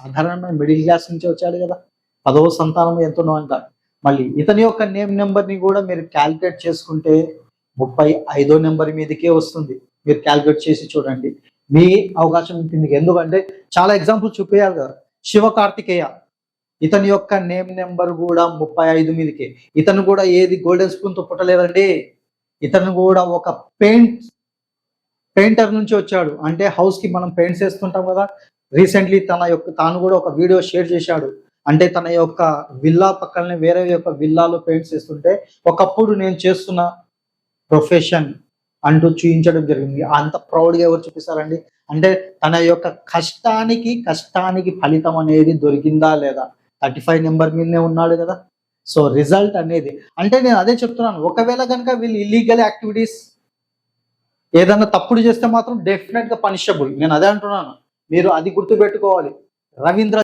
సాధారణంగా middle class నుంచి వచ్చాడు కదా. పదవ సంతానం ఎంతనో అంట మళ్ళీ ఇతని యొక్క నేమ్ నెంబర్ని కూడా మీరు క్యాల్కులేట్ చేసుకుంటే ముప్పై ఐదో నెంబర్ మీదకే వస్తుంది. మీరు క్యాల్కులేట్ చేసి చూడండి. మీ అవకాశం ఉంటుంది. ఎందుకంటే చాలా ఎగ్జాంపుల్ చూపించాలి కదా. శివ కార్తికేయ ఇతని యొక్క నేమ్ నెంబర్ కూడా ముప్పై ఐదు మీదకే. ఇతను కూడా ఏది గోల్డెన్ స్పూన్తో పుట్టలేదండి. ఇతను కూడా ఒక పెయింట్ పెయింటర్ నుంచి వచ్చాడు. అంటే హౌస్కి మనం పెయింట్స్ వేస్తుంటాం కదా. రీసెంట్లీ తన యొక్క తాను కూడా ఒక వీడియో షేర్ చేశాడు. అంటే తన యొక్క విల్లా పక్కనే వేరే యొక్క విల్లాలో పెయింట్స్ చేస్తుంటే ఒకప్పుడు నేను చేస్తున్న ప్రొఫెషన్ అంటూ చూపించడం జరిగింది. అంత ప్రౌడ్గా ఎవరు చూపిస్తారండి? అంటే తన యొక్క కష్టానికి కష్టానికి ఫలితం అనేది దొరికిందా లేదా? థర్టీ ఫైవ్ నెంబర్ మీదనే ఉన్నాడు కదా. సో రిజల్ట్ అనేది అంటే నేను అదే చెప్తున్నాను. ఒకవేళ కనుక వీళ్ళు ఇల్లీగల్ యాక్టివిటీస్ ఏదన్నా తప్పుడు చేస్తే మాత్రం డెఫినెట్గా పనిషబుల్ నేను అదే అంటున్నాను. మీరు అది గుర్తుపెట్టుకోవాలి. రవీంద్ర